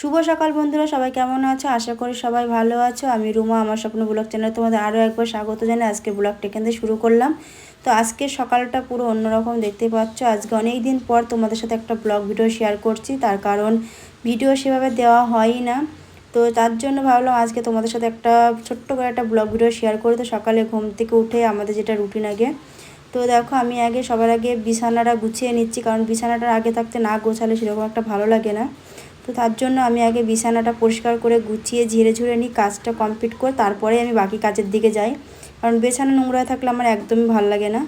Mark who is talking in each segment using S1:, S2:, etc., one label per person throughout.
S1: শুভ সকাল বন্ধুরা, সবাই কেমন আছো? আশা করি সবাই ভালো আছো। আমি রুমা, আমার স্বপ্ন ব্লগ চ্যানেলে তোমাদের আরও একবার স্বাগত জানাই। আজকে ব্লগটা থেকে শুরু করলাম। তো আজকে সকালটা পুরো অন্যরকম দেখতে পাচ্ছ। আজকে অনেক দিন পর তোমাদের সাথে একটা ব্লগ ভিডিও শেয়ার করছি। তার কারণ ভিডিও সেভাবে দেওয়া হয়ই না। তো তার জন্য ভাবলাম আজকে তোমাদের সাথে একটা ছোট্ট করে একটা ব্লগ ভিডিও শেয়ার করি। তো সকালে ঘুম থেকে উঠে আমাদের যেটা রুটিন আগে। তো দেখো, আমি আগে সবার আগে বিছানাটা গুছিয়ে নিচ্ছি। কারণ বিছানাটার আগে থাকতে না গোছালে সেরকম একটা ভালো লাগে না। তো তার জন্য আমি আগে বিছানাটা পরিষ্কার করে গুছিয়ে ঝিরে ঝুরে নিই, কাজটা কমপ্লিট করে তারপরে আমি বাকি কাজের দিকে যাই। কারণ বিছানা নোংরা থাকলে আমার একদমই ভালো লাগে না।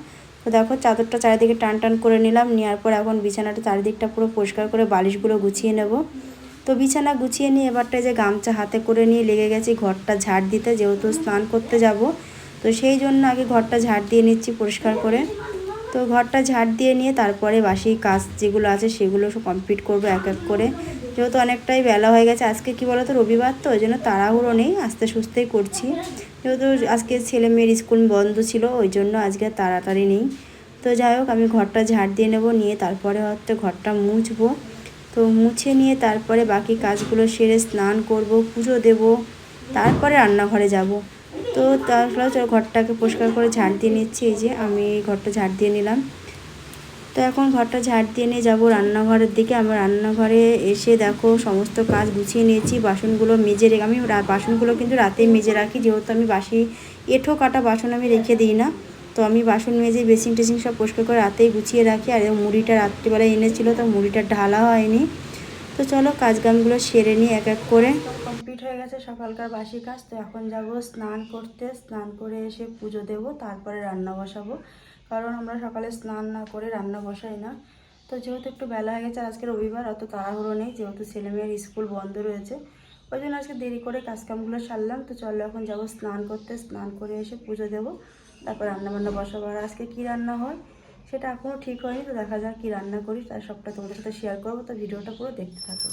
S1: তো দেখো চাদরটা চারিদিকে টান টান করে নিলাম, নেওয়ার পর এখন বিছানাটা চারিদিকটা পুরো পরিষ্কার করে বালিশগুলো গুছিয়ে নেব। তো বিছানা গুছিয়ে নিয়ে এবারটা যে গামছা হাতে করে নিয়ে লেগে গেছি, ঘরটা ঝাড় দিতে যেহেতু স্নান করতে যাব। তো সেই জন্য আগে ঘরটা ঝাড় দিয়ে নিচ্ছি পরিষ্কার করে। তো ঘরটা ঝাড় দিয়ে নিয়ে তারপরে বাসি কাজ যেগুলো আছে সেগুলো সব কমপ্লিট করব এক এক করে। যেহেতু অনেকটাই বেলা হয়ে গেছে, আজকে কি বলতো রবিবার তো, ওই জন্য তাড়াহুড়ো নেই, আস্তে সুস্তেই করছি। যেহেতু আজকে ছেলে মেয়ের স্কুল বন্ধ ছিল, ওই জন্য আজকে তাড়াতাড়ি নেই। তো যাই হোক, আমি ঘরটা ঝাড় দিয়ে নেব, নিয়ে তারপরে হচ্ছে ঘরটা মুছবো। তো মুছে নিয়ে তারপরে বাকি কাজগুলো সেরে স্নান করব, পুজো দেব, তারপরে রান্নাঘরে যাব। তো তারপরে ঘরটাকে পরিষ্কার করে ঝাড় দিয়ে নিচ্ছি। এই যে আমি ঘরটা ঝাড় দিয়ে নিলাম। তো এখন ঘরটা ঝাড় দিয়ে নিয়ে যাব রান্নাঘরের দিকে। আমার রান্নাঘরে এসে দেখো সমস্ত কাজ গুছিয়ে নিয়েছি, বাসনগুলো মেজে রেখে আমি বাসনগুলো কিন্তু রাতে মেজে রাখি। যেহেতু আমি বাসি এঁঠো কাটা বাসন আমি রেখে দিই না। তো আমি বাসন মেজে বেসিং টেসিং সব পরিষ্কার করে রাতেই গুছিয়ে রাখি। আর মুড়িটা রাত্রিবেলায় এনেছিল তো মুড়িটা ঢালা হয়নি। তো চলো কাজ কামগুলো সেরে নিই এক এক করে। কমপ্লিট হয়ে গেছে সকালকার বাসি কাজ, তো এখন যাব স্নান করতে। স্নান করে এসে পুজো দেব, তারপরে রান্না বসাবো। কারণ আমরা সকালে স্নান না করে রান্না বসাই না। তো যেহেতু একটু বেলা হয়ে গেছে আজকে রবিবার, অত তাড়াহুড়ো নেই, যেহেতু ছেলেমেয়ের স্কুল বন্ধ রয়েছে। ওই জন্য আজকে দেরি করে কাজকামগুলো সারলাম। তো চলো এখন যাব স্নান করতে। স্নান করে এসে পুজো দেবো, তারপর রান্না বান্না বসাবো। আর আজকে কী রান্না হয়, সেটা এখনও ঠিক হয়নি, তো দেখা যাক কী রান্না করি। তার সবটা তোমাদের সাথে শেয়ার করব। তো ভিডিওটা পুরো দেখতে থাকো।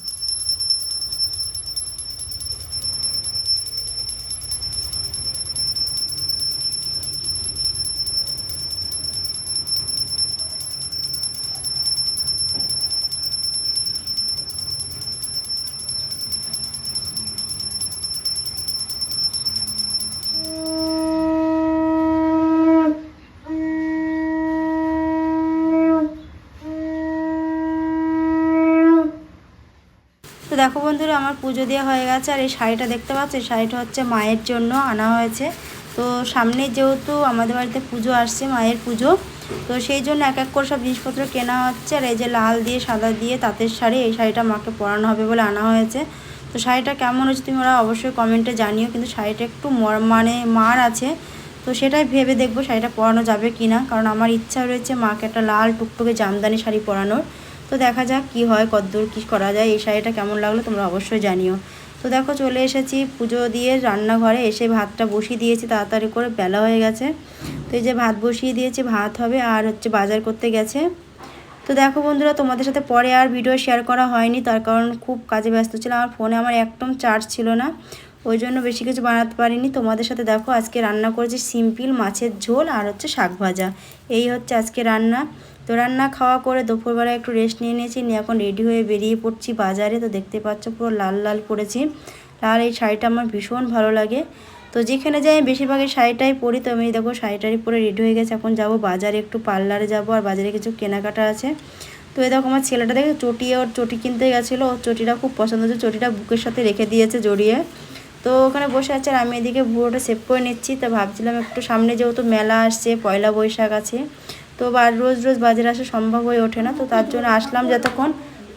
S1: দেখো বন্ধুরা, আমার পুজো দেওয়া হয়ে গেছে আর এই শাড়িটা দেখতে পাচ্ছ? এই শাড়িটা হচ্ছে মায়ের জন্য আনা হয়েছে। তো সামনে যেহেতু আমাদের বাড়িতে পুজো আসছে, মায়ের পুজো, তো সেই জন্য এক এক করে সব জিনিসপত্র কেনা হচ্ছে। আর এই যে লাল দিয়ে, সাদা দিয়ে তাঁতের শাড়ি, এই শাড়িটা মাকে পরানো হবে বলে আনা হয়েছে। তো শাড়িটা কেমন তুমি ওরা অবশ্যই কমেন্টে জানিও, কিন্তু শাড়িটা একটু মানে মার আছে। তো সেটাই ভেবে দেখব শাড়িটা পরানো যাবে কি না কারণ আমার ইচ্ছা রয়েছে মাকে একটা লাল টুকটুকে জামদানি শাড়ি পরানোর। তো দেখা যাক কি হয় কতদূর কী করা যায়, এই শাড়িটা কেমন লাগল তোমরা অবশ্যই জানিও। তো দেখো চলে এসেছি পুজো দিয়ে রান্নাঘরে, এসে ভাতটা বসিয়ে দিয়েছি, তাড়াতাড়ি করে বেলা হয়ে গেছে। তো এই যে ভাত বসিয়ে দিয়েছি, ভাত হবে আর হচ্ছে বাজার করতে গেছে। তো দেখো বন্ধুরা, তোমাদের সাথে পরে আর ভিডিও শেয়ার করা হয়নি, তার কারণ খুব কাজে ব্যস্ত ছিল আমার ফোনে আমার একদম চার্জ ছিল না। ওই জন্য বেশি কিছু বানাতে পারিনি। তোমাদের সাথে দেখো আজকে রান্না করেছি সিম্পল মাছের ঝোল আর হচ্ছে শাক ভাজা। এই হচ্ছে আজকে রান্না। তো রান্না খাওয়া করে দুপুরবেলা একটু রেস্ট নিয়ে নিয়েছি, নিয়ে এখন রেডি হয়ে বেরিয়ে পড়ছি বাজারে। তো দেখতে পাচ্ছ পুরো লাল লাল পরেছি লাল এই শাড়িটা আমার ভীষণ ভালো লাগে। তো যেখানে যাই বেশিরভাগ এই শাড়িটাই পরি। তো আমি দেখো শাড়িটারই পরে রেডি হয়ে গেছে। এখন যাব বাজারে একটু পার্লারে যাব। আর বাজারে কিছু কেনাকাটা আছে। তো এই দেখো আমার ছেলেটা দেখে চটি, ওর চটি কিনতে গেছিল। ওর চটিটা খুব পছন্দ হচ্ছে চটিটা বুকের সাথে রেখে দিয়েছে জড়িয়ে। তো ওখানে বসে আছে আর আমি এদিকে বুড়োটা সেভ করে নিচ্ছি। তো ভাবছিলাম একটু সামনে যেহেতু মেলা আসছে, পয়লা বৈশাখ আছে। তো রোজ রোজ বাজারে আসা সম্ভব হয়ে ওঠে না, তো তার জন্য আসলাম যতক্ষণ।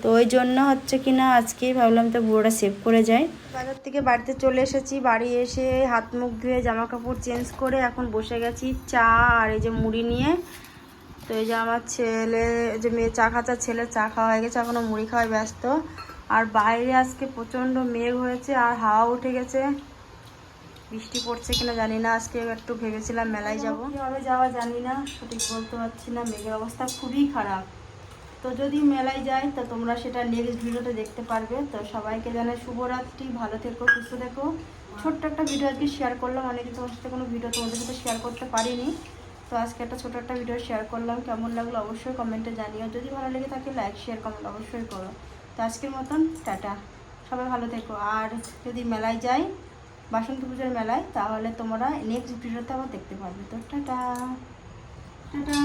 S1: তো ওই জন্য হচ্ছে কি না, আজকেই ভাবলাম তো বুড়োটা সেভ করে যাই। বাজার থেকে বাড়িতে চলে এসেছি, বাড়ি এসে হাত মুখ ধুয়ে জামা কাপড় চেঞ্জ করে এখন বসে গেছি চা আর এই যে মুড়ি নিয়ে। তো এই যে আমার ছেলে যে মেয়ে চা খাচ্ছা ছেলে চা খাওয়া হয়ে গেছে এখনও মুড়ি খাওয়ায় ব্যস্ত। আর বাইরে আজকে প্রচণ্ড মেঘ হয়েছে আর হাওয়া উঠে গেছে। বৃষ্টি পড়ছে কিনা জানি না আজকে একটু ভেবেছিলাম মেলায় যাব। কীভাবে যাওয়া জানি না সঠিক বলতে পারছি না মেঘের অবস্থা খুবই খারাপ। তো যদি মেলায় যাই তো তোমরা সেটা নেক্সট ভিডিওতে দেখতে পারবে। তো সবাইকে জানাই শুভরাত্রি ভালো থেকো সুস্থ থেকো। ছোট্ট একটা ভিডিও আজকে শেয়ার করলাম অনেকে তোমার সাথে কোনো ভিডিও তোমাদের সাথে শেয়ার করতে পারিনি তো আজকে একটা ছোট একটা ভিডিও শেয়ার করলাম। কেমন লাগল অবশ্যই কমেন্টে জানিও। যদি ভালো লেগে থাকে লাইক শেয়ার কমেন্ট অবশ্যই করো। তো আজকের মতন টাটা। সবাই ভালো থেকো। আর যদি মেলায় যাই বাসন্তী পুজোর মেলায় তাহলে তোমরা নেক্সট ভিডিওতে আবার দেখতে পারবে। তো টাটা। টাটা।